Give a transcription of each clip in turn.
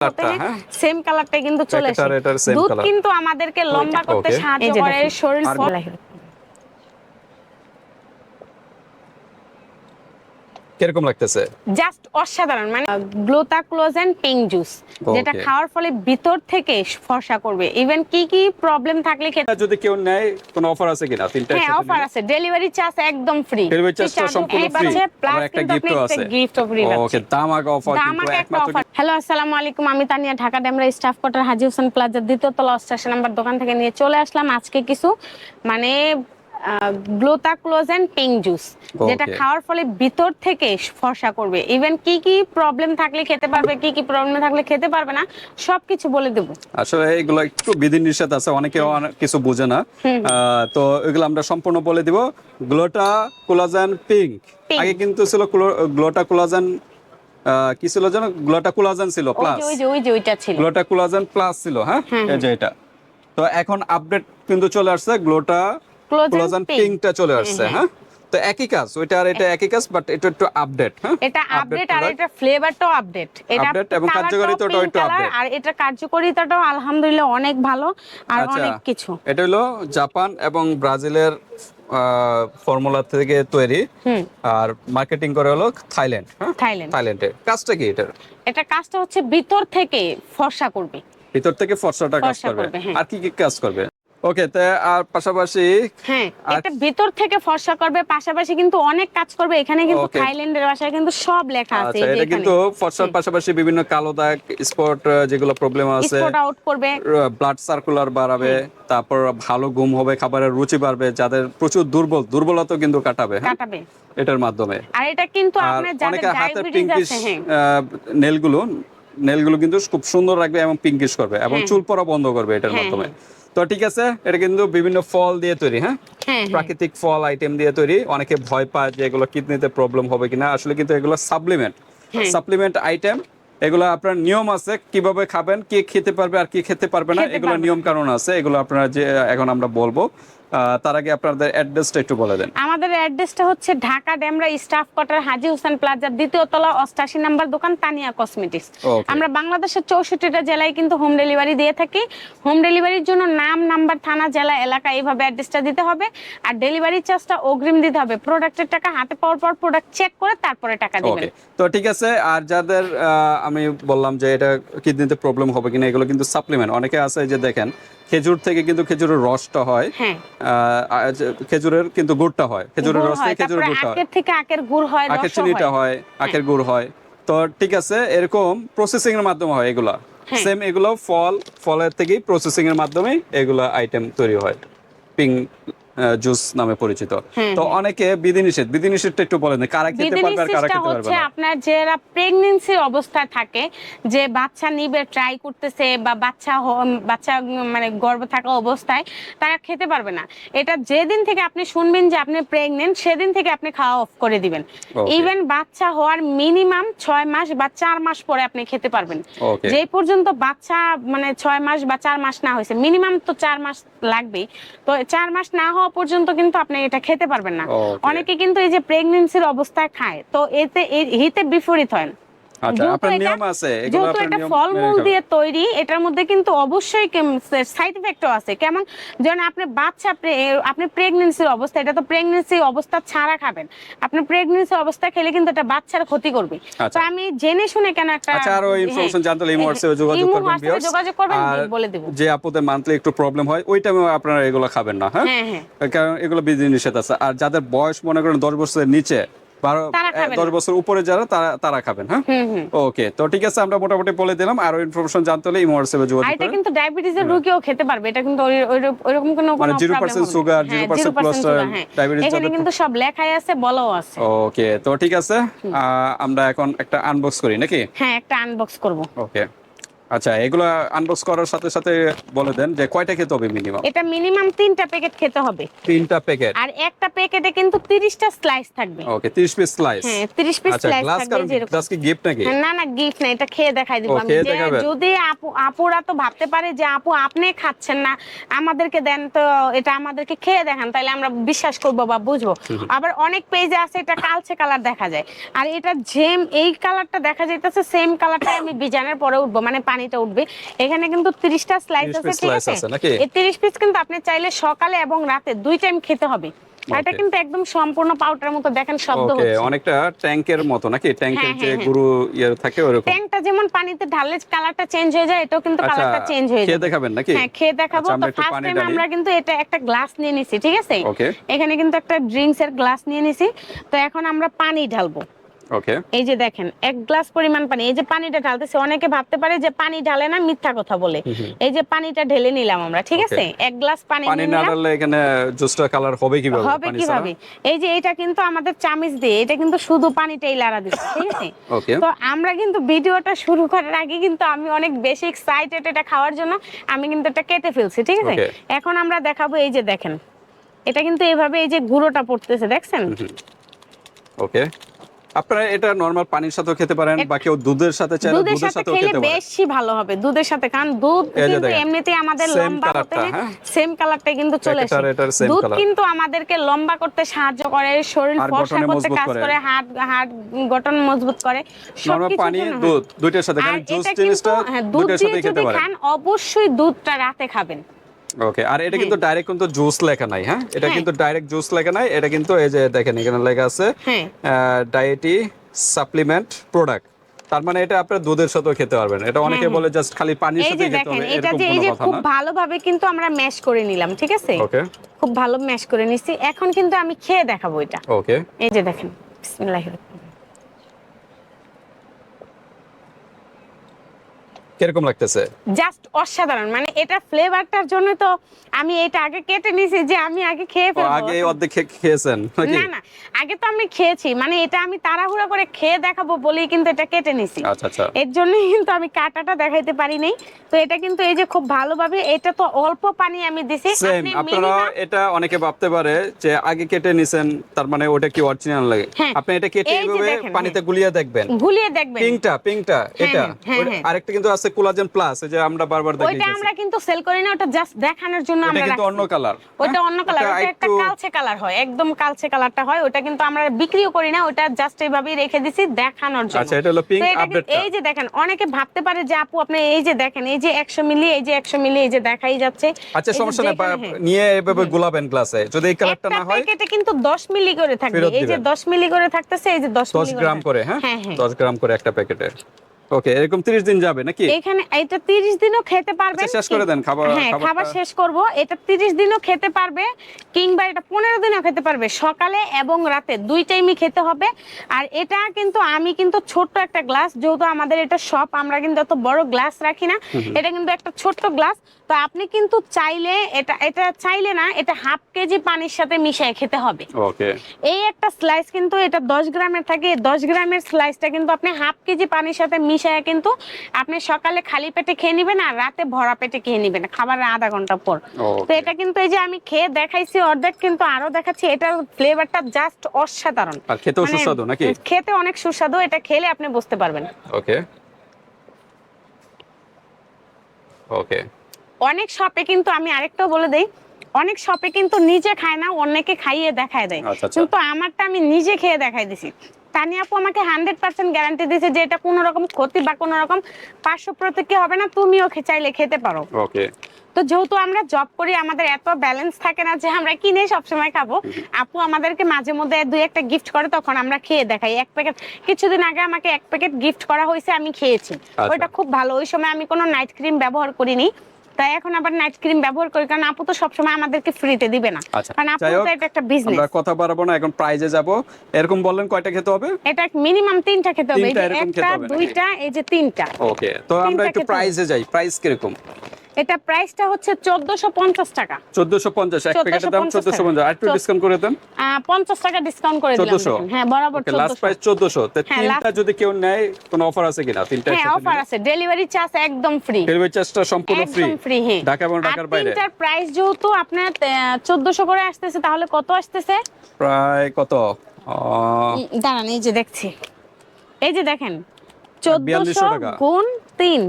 কালারটা, হ্যাঁ? সেম কালারটা কিন্তু চলে আসে। দুধ কিন্তু আমাদেরকে লম্বা করতে সাহায্য করে শরীর আর- ফল- কীরকম লাগতেছে? জাস্ট অসাধারণ মানে গ্লোতা ক্লোজেন পিঙ্ক জুস যেটা খাওয়ার ফলে ভিতর থেকে ফর্সা করবে। ইভেন কি কি প্রবলেম থাকলে খেতে যদি কেউ নেয় কোনো অফার আছে কিনা? তিনটা হ্যাঁ অফার আছে। ডেলিভারি চার্জ একদম ফ্রি ডেলিভারি চার্জটা সম্পূর্ণ ফ্রি প্লাস একটা একটা আছে। গিফটও ফ্রি ওকে দাম আগে অফার দাম কিন্তু আগে একটা অফার হ্যালো আসসালামু আলাইকুম। আমি তানিয়া ঢাকা ডেমরা স্টাফ কোয়ার্টার হাজি হোসেন প্লাজার দ্বিতীয় তলা অষ্টাশি নাম্বার দোকান থেকে নিয়ে চলে আসলাম। আজকে কিছু মানে গ্লোতা ক্লোজেন পিঙ্ক জুস যেটা খাওয়ার ফলে ভিতর থেকে ফর্সা করবে। ইভেন কি কি প্রবলেম থাকলে খেতে পারবে কি কি প্রবলেম থাকলে খেতে পারবে না সবকিছু বলে দেবো। আসলে এগুলো একটু বিধি নিষেধ আছে অনেকে কিছু বোঝে না। তো এগুলো আমরা সম্পূর্ণ বলে দিব। গ্লোটা কোলাজেন পিঙ্ক আগে কিন্তু ছিল গ্লো- গ্লোটা কোলাজেন কি ছিল যেন? গ্লোটা কোলাজেন ছিল প্লাস। ওই যে ওই যে ওইটা ছিল। গ্লোটা কোলাজেন প্লাস ছিল হ্যাঁ? এই যে এটা। তো এখন আপডেট কিন্তু চলে আসছে গ্লোটা কোলাজেন pink। পিঙ্কটা চলে আসছে হ্যাঁ। তো একই কাজ ওইটা আর এটা একই কাজ বাট এটা একটু আপডেট হ্যাঁ? এটা আপডেট আর এটা ফ্লেভারটাও আপডেট এটা এবং কার্যকারিতাটাও একটু update। আর এটা কার্যকারিতাটাও আলহামদুলিল্লাহ অনেক ভালো আর আচ্ছা। অনেক কিছু। এটা হলো জাপান এবং ব্রাজিলের ফর্মুলা থেকে তৈরি। আর মার্কেটিং করে হলো থাইল্যান্ড হ্যাঁ? থাইল্যান্ড। থাইল্যান্ডে। কাজটা কি এটার? এটা কাজটা হচ্ছে ভিতর থেকে ফর্সা করবে। ভিতর থেকে ফর্সাটা কাজ করবে হ্যাঁ। আর কি কি কাজ করবে? ওকে তে আর পাশাপাশি হ্যাঁ এটা ভিতর থেকে ফর্সা করবে পাশাপাশি কিন্তু অনেক কাজ করবে। এখানে কিন্তু থাইল্যান্ডের ভাষায় কিন্তু সব লেখা আছে আচ্ছা এই এটা কিন্তু ফর্সার পাশাপাশি বিভিন্ন কালো দাগ স্পট যেগুলো প্রবলেম আছে। স্পট আউট করবে। ব্লাড সার্কুলার বাড়াবে তারপর ভালো ঘুম হবে খাবারের রুচি বাড়বে যাদের প্রচুর দুর্বল দুর্বলতা কিন্তু কাটাবে হ্যাঁ? কাটাবে। এটার মাধ্যমে। আর এটা কিন্তু আপনার যাদের ডায়াবেটিস আছে হ্যাঁ। নেলগুলো নেলগুলো কিন্তু খুব সুন্দর রাখবে এবং পিঙ্কিশ করবে এবং হ্যাঁ। চুল পড়া বন্ধ করবে এটার মাধ্যমে। তো ঠিক আছে এটা কিন্তু বিভিন্ন ফল দিয়ে তৈরি হ্যাঁ? হ্যাঁ হ্যাঁ। প্রাকৃতিক ফল আইটেম দিয়ে তৈরি। অনেকে ভয় পায় যে এগুলো কিডনিতে প্রবলেম হবে কিনা। আসলে কিন্তু এগুলো সাপ্লিমেন্ট। সাপ্লিমেন্ট আইটেম এগুলো আপনার নিয়ম আছে কীভাবে খাবেন কে খেতে পারবে আর কি খেতে পারবে না। এগুলো নিয়ম কারণ আছে এগুলো আপনারা যে এখন আমরা বলব। তার আগে আপনাদের অ্যাড্রেসটা একটু বলে দেন। আমাদের অ্যাড্রেসটা হচ্ছে ঢাকা ডেমরা স্টাফ কোয়ার্টার হাজি হোসেন প্লাজার দ্বিতীয় তলা অষ্টাশি নাম্বার দোকান তানিয়া কসমেটিক্স। আমরা বাংলাদেশের চৌষট্টিটা জেলায় কিন্তু হোম ডেলিভারি দিয়ে থাকি। হোম ডেলিভারির জন্য নাম নাম্বার থানা জেলা এলাকা এইভাবে অ্যাড্রেসটা দিতে হবে। আর ডেলিভারি চার্জটা অগ্রিম দিতে হবে। প্রোডাক্টের টাকা হাতে পাওয়ার পর প্রোডাক্ট চেক করে তারপরে টাকা দিবেন। তো ঠিক আছে আর যাদের আমি বললাম যে এটা কিডনিতে প্রবলেম হবে কিনা এগুলো কিন্তু সাপ্লিমেন্ট অনেকে আছে যে দেখেন খেজুর থেকে কিন্তু খেজুরের রসটা হয়। হ্যাঁ। খেজুরের কিন্তু গুড়টা হয়। খেজুরের রস থেকে খেজুরের গুড়টা হয়। আখের থেকে আখের গুড় হয় আখের চিনিটা হয়। হয় আখের গুড় হয়। তো ঠিক আছে এরকম প্রসেসিং এর মাধ্যমে হয় এগুলা। হ্যাঁ। সেম এগুলো ফল ফলের থেকেই প্রসেসিং এর মাধ্যমে এগুলা আইটেম তৈরি হয়। পিং জুস নামে পরিচিত। তো অনেকে বিধিনিষেধ বিধিনিষেধটা একটু বলেন কারা খেতে পারবে আর কারা খেতে পারবে হচ্ছে আপনার যারা প্রেগন্যান্সির অবস্থায় থাকে যে বাচ্চা নিবে ট্রাই করতেছে বা বাচ্চা বাচ্চা মানে গর্ভ থাকা অবস্থায় তারা খেতে পারবে না। এটা যেদিন থেকে আপনি শুনবেন যে আপনি প্রেগনেন্ট সেদিন থেকে আপনি খাওয়া অফ করে দিবেন। ইভেন বাচ্চা হওয়ার মিনিমাম ছয় মাস বা চার মাস পরে আপনি খেতে পারবেন। যে পর্যন্ত বাচ্চা মানে ছয় মাস বা চার মাস না হয়েছে মিনিমাম তো চার মাস লাগবেই। তো চার মাস না হওয়া পর্যন্ত কিন্তু আপনি এটা খেতে পারবেন না। অনেকে কিন্তু এই যে প্রেগনেন্সির অবস্থায় খায় তো এতে হিতে বিপরীত হয়। যেহেতু এটা- নিয়ম আছে এগুলো যেহেতু আপনার এটা নিয়ম ফলমূল দিয়ে তৈরি এটার মধ্যে কিন্তু অবশ্যই সাইড ইফেক্টও আছে। কেমন? যেমন আপনি বাচ্চা আপনি প্রেগনেন্সির অবস্থা এটা তো প্রেগনেন্সি অবস্থা ছাড়া খাবেন। আপনি প্রেগনেন্সি অবস্থা খেলে কিন্তু এটা বাচ্চার ক্ষতি করবে। আচ্ছা। তো আমি জেনে শুনে কেন একটা আচ্ছা আরও হ্যাঁ, ইনফরমেশন জানতে হলে ইমো যোগাযোগ করবেন যোগাযোগ করবেন আর বলে দেব। যে মান্থলি একটু প্রবলেম হয় ওই টাইমে আপনারা এগুলো খাবেন না হ্যাঁ? হ্যাঁ হ্যাঁ। কারণ এগুলো বিধি নিষেধ আছে। আর যাদের বয়স মনে করেন দশ বছরের নিচে দশ বছর উপরে যারা তারা তারা খাবেন হ্যাঁ? ওকে তো ঠিক আছে আমরা মোটামুটি বলে দিলাম। আরও ইনফরমেশন জানতে হলে ইমো হোয়াটসঅ্যাপে যোগাযোগ এটা করেন কিন্তু ডায়াবেটিসের রোগীও খেতে পারবে। এটা কিন্তু ওইরকম কোনো মানে কোনো 0% problem হবে না। sugar, হ্যাঁ, 0% 0% cholesterol, sugar, হ্যাঁ। diabetes এখানে কিন্তু সব লেখাই আছে বলাও আছে। ওকে তো ঠিক আছে আমরা এখন একটা আনবক্স করি নাকি? হ্যাঁ একটা আনবক্স করব। ওকে। আচ্ছা এগুলো আনবক্স করার সাথে সাথে বলে দেন যে কয়টা খেতে হবে মিনিমাম এটা মিনিমাম তিনটা প্যাকেট খেতে হবে। তিনটা প্যাকেট আর একটা প্যাকেটে কিন্তু তিরিশটা স্লাইস থাকবে। ওকে 30 পিস স্লাইস হ্যাঁ তিরিশ পিস স্লাইস থাকবে যেরকম। গ্লাস কি গিফট নাকি? না না গিফট না এটা খেয়ে দেখাই দিব আমি। যে যদি আপু আপুরা তো ভাবতে পারে যে আপু আপনি খাচ্ছেন না আমাদেরকে দেন তো এটা আমাদেরকে খেয়ে দেখান তাহলে আমরা বিশ্বাস করব বা বুঝব। আবার অনেক পেজে আছে এটা কালচে কালার দেখা যায়। আর এটা জেম এই কালারটা দেখা যাইতেছে সেম কালারটা আমি বিজানের পরে উঠবো। মানে পানিটা উঠবে। এখানে কিন্তু তিরিশটা স্লাইস আছে ঠিক আছে? এই তিরিশ পিস কিন্তু আপনি চাইলে সকালে এবং রাতে দুই টাইম খেতে হবে। এটা কিন্তু একদম সম্পূর্ণ পাউডার মতো দেখেন শব্দ ওকে হচ্ছে। অনেকটা ট্যাঙ্কের মতো নাকি? ট্যাঙ্কের হ্যাঁ, যে হ্যাঁ, গুরু ইয়ে থাকে ওরকম। ট্যাঙ্কটা যেমন পানিতে ঢাললে কালারটা চেঞ্জ হয়ে যায় এটাও কিন্তু আচ্ছা কালারটা চেঞ্জ হয়ে খেয়ে দেখাবেন নাকি? হ্যাঁ খেয়ে দেখাবো। আচ্ছা, তো একটু ফার্স্ট টাইম আমরা কিন্তু এটা একটা গ্লাস নিয়ে নিছি ঠিক আছে? এখানে কিন্তু একটা ড্রিঙ্কস এর গ্লাস নিয়ে নিছি। তো এখন আমরা পানি ঢালবো। ওকে এই যে দেখেন এক গ্লাস পরিমাণ পানি এই যে পানিটা ঢালতেছে অনেকে ভাবতে পারে যে পানি ঢালে না মিথ্যা কথা বলে। এই যে পানিটা ঢেলে নিলাম আমরা ঠিক আছে? এক গ্লাস পানি পানি না ঢাললে এখানে জুসটা কালার হবে কীভাবে হবে কীভাবে? এই যে এটা কিন্তু আমাদের চামিচ দিয়ে এটা কিন্তু শুধু পানিটাই লাড়া দিচ্ছে ঠিক আছে? ওকে তো আমরা কিন্তু ভিডিওটা শুরু করার আগে কিন্তু আমি অনেক বেশি এক্সাইটেড এটা খাওয়ার জন্য আমি কিন্তু এটা কেটে ফেলছি ঠিক আছে? এখন আমরা দেখাবো এই যে দেখেন এটা কিন্তু এভাবে এই যে গুঁড়োটা পড়তেছে দেখছেন? ওকে আপনারা এটা নরমাল পানির সাথেও খেতে পারেন বা কেউ দুধের সাথে চাইলে দুধের দুধের সাথেও খেতে পারেন বেশি ভালো হবে দুধের সাথে কারণ দুধ কিন্তু এমনিতেই আমাদের লম্বা হতে হ্যাঁ? সেম কালারটাই কিন্তু চলে আসে দুধ কিন্তু আমাদেরকে লম্বা করতে সাহায্য করে শরীর ফর্সা করতে কাজ করে। হাড় হাড় গঠন মজবুত করে নরমাল পানি হ্যাঁ। দুধ দুইটার সাথে কারণ জুস জিনিসটা হ্যাঁ, দুধ দুইটার দিয়ে সাথে খেতে পারেন খান অবশ্যই দুধটা রাতে খাবেন ওকে আর এটা কিন্তু ডাইরেক্ট কিন্তু জুস লেখা নাই হ্যাঁ? এটা হ্যাঁ। কিন্তু ডাইরেক্ট জুস লেখা নাই এটা কিন্তু এই যে দেখেন এখানে লেখা আছে হ্যাঁ। ডায়েটি সাপ্লিমেন্ট প্রোডাক্ট তার মানে এটা আপনারা দুধের সাথেও খেতে পারবেন। এটা অনেকে বলে জাস্ট খালি পানির হ্যাঁ, সাথে খেতে হবে এটা যে এই যে খুব ভালোভাবে কিন্তু আমরা ম্যাশ করে নিলাম ঠিক আছে? ওকে খুব ভালো ম্যাশ করে নিছি। এখন কিন্তু আমি খেয়ে দেখাবো এটা। ওকে এই যে দেখেন বিসমিল্লাহির রহমানির কীরকম লাগতেছে? জাস্ট অসাধারণ। মানে এটা ফ্লেভারটার জন্য তো আমি এটা আগে কেটে নিয়েছি যে আমি আগে খেয়ে ফেলব। আগে অর্ধেক খেয়েছেন না না আগে তো আমি খেয়েছি। মানে এটা আমি তাড়াহুড়া করে খেয়ে দেখাবো বলেই কিন্তু এটা কেটে নিছি। আচ্ছা আচ্ছা। এর জন্যই কিন্তু আমি কাটাটা দেখাইতে পারি নাই। তো এটা কিন্তু এই যে খুব ভালোভাবে এটা তো অল্প পানি আমি দিছি। আপনি আপনারা এটা অনেকে ভাবতে পারে যে আগে কেটে নিছেন তার মানে ওটা কি অরিজিনাল লাগে? হ্যাঁ। আপনি এটা কেটে এই এইভাবে পানিতে গুলিয়ে দেখবেন। গুলিয়ে দেখবেন। পিংটা এটা। হ্যাঁ, হ্যাঁ, হ্যাঁ। আরেকটা কিন্তু আছে কোলাজেন প্লাস যে আমরা বারবার ওইটা আমরা কিন্তু সেল করি না ওটা জাস্ট দেখানোর জন্য আমরা কিন্তু অন্য কালার ওটা অন্য কালার ওটা একটা কালচে কালার হয় একদম কালচে কালারটা হয় ওটা কিন্তু আমরা বিক্রিও করি না ওটা জাস্ট এইভাবেই রেখে দিছি দেখানোর জন্য। আচ্ছা, এটা হলো pink তো এটা কিন্তু- update টা। এই যে দেখেন অনেকে ভাবতে পারে যে আপু আপনি এই যে দেখেন এই যে 100 মিলি এই যে 100 মিলি এই যে দেখাই যাচ্ছে। আচ্ছা সমস্যা বা- হ্যাঁ। নিয়ে এভাবে গোলাবেন গ্লাসে যদি এই কালারটা না হয় প্যাকেটে কিন্তু 10 মিলি করে থাকবে। এই যে দিবেন। 10 মিলি করে থাকতেছে এই যে 10 দশ মিলি গ্রাম করে হ্যাঁ? দশ গ্রাম করে একটা প্যাকেটে ওকে এরকম তিরিশ দিন যাবে নাকি? এখানে এটা 30 দিনও খেতে পারবেন আচ্ছা, শেষ করে দেন, খাবার- হ্যাঁ খাবার শেষ করব। এটা 30 দিনও খেতে পারবে কিংবা এটা 15 দিনও খেতে পারবে সকালে এবং রাতে। দুই টাইমই খেতে হবে। আর এটা কিন্তু আমি কিন্তু ছোট্ট একটা গ্লাস যেহেতু আমাদের এটা শপ আমরা কিন্তু এত বড় গ্লাস রাখি না। এটা কিন্তু একটা ছোট্ট গ্লাস। তো আপনি কিন্তু চাইলে এটা এটা চাইলে না এটা হাফ কেজি পানির সাথে মিশিয়ে খেতে হবে। ওকে। এই একটা স্লাইস কিন্তু এটা দশ গ্রামের থাকে। দশ গ্রামের স্লাইসটা কিন্তু আপনি হাফ কেজি পানির সাথে মিশিয়ে কিন্তু আপনি সকালে খালি পেটে খেয়ে নেবেন আর রাতে ভরা পেটে খেয়ে নেবেন খাবারের আধা ঘণ্টা পর। তো এটা কিন্তু এই যে আমি খেয়ে দেখাইছি অর্ধেক কিন্তু আরও দেখাচ্ছি এটার ফ্লেভারটা জাস্ট অসাধারণ। আর খেতেও মানে সুস্বাদু নাকি? খেতে অনেক সুস্বাদু এটা খেলে আপনি বুঝতে পারবেন। ওকে ওকে অনেক শপে কিন্তু আমি আরেকটাও বলে দেই অনেক শপে কিন্তু নিজে খায় না অন্যকে খাইয়ে দেখায় দেয়। আচ্ছা, আচ্ছা। কিন্তু আমারটা আমি নিজে খেয়ে দেখাই দিছি। তানি আপু আমাকে হান্ড্রেড পার্সেন্ট গ্যারান্টি দিয়েছে যে এটা কোনো রকম ক্ষতি বা কোনো রকম পার্শ্ব প্রতিক্রিয়া হবে না তুমিও চাইলে খেতে পারো। ওকে তো যেহেতু আমরা জব করি আমাদের এত ব্যালেন্স থাকে না যে আমরা কিনে সবসময় খাব। আপু আমাদেরকে মাঝে মধ্যে দুই একটা গিফট করে তখন আমরা খেয়ে দেখাই। এক প্যাকেট কিছুদিন আগে আমাকে এক প্যাকেট গিফট করা হয়েছে আমি খেয়েছি। আচ্ছা। ওইটা খুব ভালো। ওই সময় আমি কোনো নাইট ক্রিম ব্যবহার করিনি। তাই এখন আবার নাইট ক্রিম ব্যবহার করি কারণ আপু তো সবসময় আমাদেরকে ফ্রিতে দিবে না। আচ্ছা কারণ আপু তো এটা একটা বিজনেস আমরা কথা বাড়াবো না এখন প্রাইজে যাব। এরকম বললেন কয়টা খেতে হবে? এটা মিনিমাম তিনটা খেতে হবে। একটা দুইটা এই যে তিনটা। ওকে তো আমরা একটু প্রাইজে যাই। প্রাইস কীরকম? এটা প্রাইসটা হচ্ছে চোদ্দশো পঞ্চাশ টাকা। চোদ্দশো পঞ্চাশ এক প্যাকেটের দাম 1450 আর একটু ডিসকাউন্ট করে দেন। পঞ্চাশ টাকা ডিসকাউন্ট করে দিলাম 1400 হ্যাঁ বরাবর ওকে লাস্ট চোদ্দশো। প্রাইস চোদ্দশো। তো হ্যাঁ, তিনটা যদি কেউ নেয় কোনো অফার আছে কিনা? তিনটা হ্যাঁ অফার আছে। ডেলিভারি চার্জ একদম ফ্রি ডেলিভারি চার্জটা সম্পূর্ণ ফ্রি একদম ফ্রি হ্যাঁ। ঢাকা এবং ঢাকার বাইরে। তিনটার প্রাইস যেহেতু আপনার চোদ্দশো করে আসতেছে তাহলে কত আসতেছে? প্রায় কত? দাঁড়ান এই যে দেখছি। এই যে দেখেন 4200 চোদ্দশো টাকা। গুণ তিন।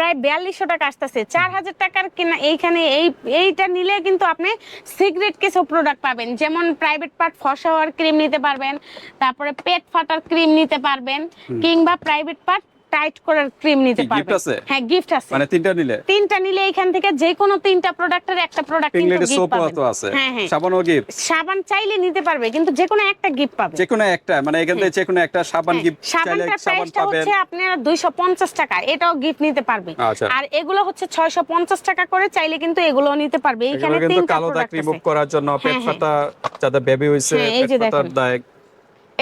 প্রায় বিয়াল্লিশশো টাকা আসতেছে। চার হাজার টাকার কিনা এইখানে এই এইটা নিলে কিন্তু আপনি সিগারেট কিছু প্রোডাক্ট পাবেন। যেমন প্রাইভেট পার্ট ফসা হওয়ার ক্রিম নিতে পারবেন তারপরে পেট ফাটার ক্রিম নিতে পারবেন কিংবা প্রাইভেট পার্ট টাইট করার ক্রিম নিতে আছে? হ্যাঁ গিফট আছে। মানে তিনটা নিলে? তিনটা নিলে এখান থেকে যে কোনো তিনটা প্রোডাক্টের একটা প্রোডাক্ট কিন্তু গিফট পাবেন। আছে। হ্যাঁ হ্যাঁ। সাবানও গিফট সাবান চাইলে নিতে পারবে কিন্তু যে কোনো একটা গিফট পাবে যে কোনো একটা মানে এখান থেকে যে কোনো একটা সাবান হ্যাঁ, গিফট চাইলে সাবান পাবেন। হচ্ছে আপনার 250 টাকা এটাও গিফট নিতে পারবে। আচ্ছা। আর এগুলো হচ্ছে 650 টাকা করে চাইলে কিন্তু এগুলোও নিতে পারবে। এখানে তিনটা কালো দাগ রিমুভ করার জন্য পেট হ্যাঁ, হ্যাঁ। ফাটা যাদের বেবি হইছে হ্যাঁ, পেট ফাটার দাগ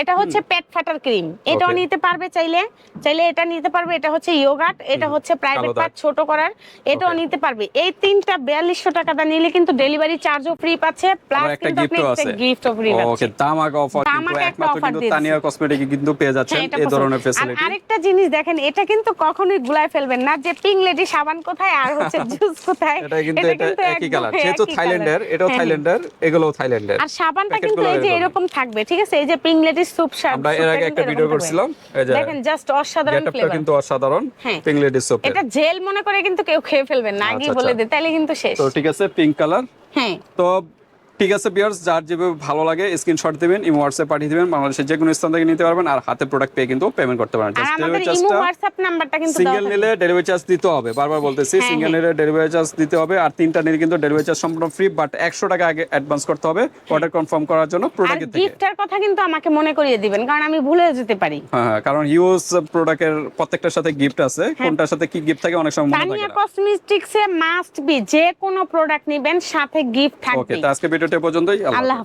এটা হচ্ছে পেট ফাটার ক্রিম। এটাও নিতে পারবে চাইলে। চাইলে এটা নিতে পারবে এটা হচ্ছে ইয়োগাট এটা হচ্ছে প্রাইভেট পার্ট ছোট করার। এটাও নিতে পারবে। এই তিনটা 4200 টাকা দা নিলে কিন্তু ডেলিভারি চার্জও ফ্রি পাচ্ছে প্লাস কিন্তু আপনি একটা গিফটও ফ্রি ওকে পাচ্ছেন। দামাকা অফার কিন্তু একমাত্র কিন্তু তানিয়া কসমেটিক কিন্তু পেয়ে যাচ্ছেন হ্যাঁ, এই পছন্দ। ধরনের আর ফ্যাসিলিটি আরেকটা জিনিস দেখেন এটা কিন্তু কখনোই গুলায় ফেলবেন না যে পিং লেডি সাবান কোথায় আর হচ্ছে জুস কোথায় এটা কিন্তু এটা একই কালার যেহেতু একই থাইল্যান্ডের এটাও হ্যাঁ, হ্যাঁ। থাইল্যান্ডের এগুলোও থাইল্যান্ডের আর সাবানটা কিন্তু এই যে এরকম। এরকম থাকবে ঠিক আছে? এই যে পিং লেডি স্যুপ আমরা এর আগে একটা ভিডিও করছিলাম দেখেন জাস্ট অসাধারণ ফ্লেভার কিন্তু অসাধারণ হ্যাঁ। পিং লেডি স্যুপ এটা জেল মনে করে কিন্তু কেউ খেয়ে ফেলবেন না গিয়ে আচ্ছা, বলে আচ্ছা। দে তাহলে কিন্তু শেষ। তো ঠিক আছে পিঙ্ক কালার হ্যাঁ। তো ঠিক আছে বিয়ার্স যার যেভাবে ভালো লাগে স্ক্রিনশট দিবেন ইমো হোয়াটসঅ্যাপ পাঠিয়ে দিবেন বাংলাদেশের যে কোনো স্থান থেকে নিতে পারবেন আর হাতে প্রোডাক্ট পেয়ে কিন্তু পেমেন্ট করতে পারেন। আর জাস্ট ডেলিভারি ইমো চার্জটা হোয়াটসঅ্যাপ নাম্বারটা কিন্তু সিঙ্গেল নিলে ডেলিভারি চার্জ দিতে হবে বারবার বলতেছি হ্যাঁ, সিঙ্গেল হ্যাঁ। নিলে ডেলিভারি চার্জ দিতে হবে আর তিনটা নিলে কিন্তু ডেলিভারি চার্জ সম্পূর্ণ ফ্রি বাট একশো টাকা আগে অ্যাডভান্স করতে হবে অর্ডার কনফার্ম করার জন্য আর প্রোডাক্টের থেকে। গিফটের কথা কিন্তু আমাকে মনে করিয়ে দিবেন কারণ আমি ভুলে যেতে পারি। হ্যাঁ হ্যাঁ, কারণ হিউজ প্রোডাক্টের প্রত্যেকটার সাথে গিফট আছে কোনটার সাথে কি গিফট থাকে অনেক সময় মনে থাকে না। কসমেটিক্সে মাস্ট বি যে কোনো প্রোডাক্ট নেবেন সাথে গিফট ওকে তো আজকে ভিডিওটা পর্যন্তই আল্লাহ।